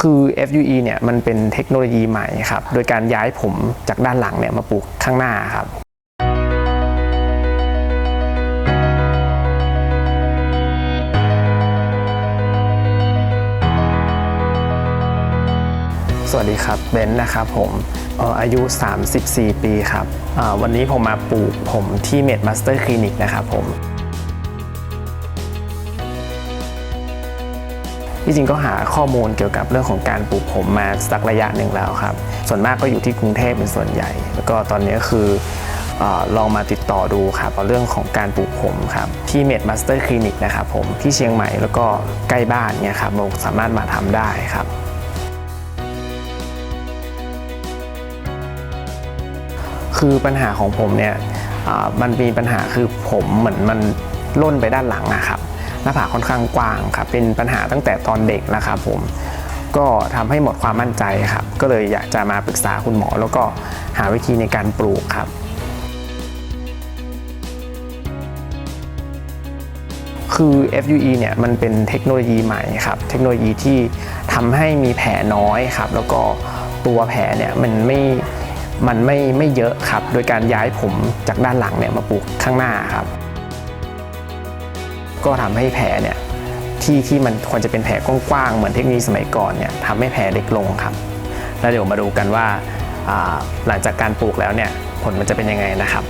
คือ FUE เนี่ยมันเป็นเทคโนโลยีใหม่ครับ โดยการย้ายผมจากด้านหลังเนี่ยมาปลูกข้างหน้าครับสวัสดีครับเบนซ์นะครับผมอายุ 34 ปีครับอ่าวันนี้ผมมาปลูกผมที่เมดมาสเตอร์คลินิกนะครับผม ที่จริงก็หาข้อมูลเกี่ยวกับเรื่องของการปลูกผมมาสักระยะหนึ่งแล้วครับ ส่วนมากก็อยู่ที่กรุงเทพเป็นส่วนใหญ่ แล้วก็ตอนนี้ก็คืออลองมาติดต่อดูครับเรื่องของการปลูกผมครับที่เมดมาสเตอร์คลินิกนะครับผมที่เชียงใหม่แล้วก็ใกล้บ้านเนี่ยครับเราสามารถมาทำได้ครับคือปัญหาของผมเนี่ยมันมีปัญหาคือผมเหมือนมันล่นไปด้านหลังนะครับ หน้าผากค่อนข้างกว้างครับเป็นปัญหาตั้งแต่ตอนเด็กนะครับผมก็ทำให้หมดความมั่นใจครับ ก็เลยอยากจะมาปรึกษาคุณหมอ แล้วก็หาวิธีในการปลูกครับ คือ FUE เนี่ยมันเป็นเทคโนโลยีใหม่ครับ เทคโนโลยีที่ทำให้มีแผลน้อยครับ แล้วก็ตัวแผลเนี่ยมันไม่มันไม่ไม่เยอะครับ โดยการย้ายผมจากด้านหลังเนี่ยมาปลูกข้างหน้าครับ ก็ทำให้แผลเนี่ยที่ที่มันควรจะเป็นแผลกว้างๆเหมือนเทคโนโลยีสมัยก่อนเนี่ยทำให้แผลเล็กลงครับ แล้วเดี๋ยวมาดูกันว่าอ่าหลังจากการปลูกแล้วเนี่ยผลมันจะเป็นยังไงนะครับ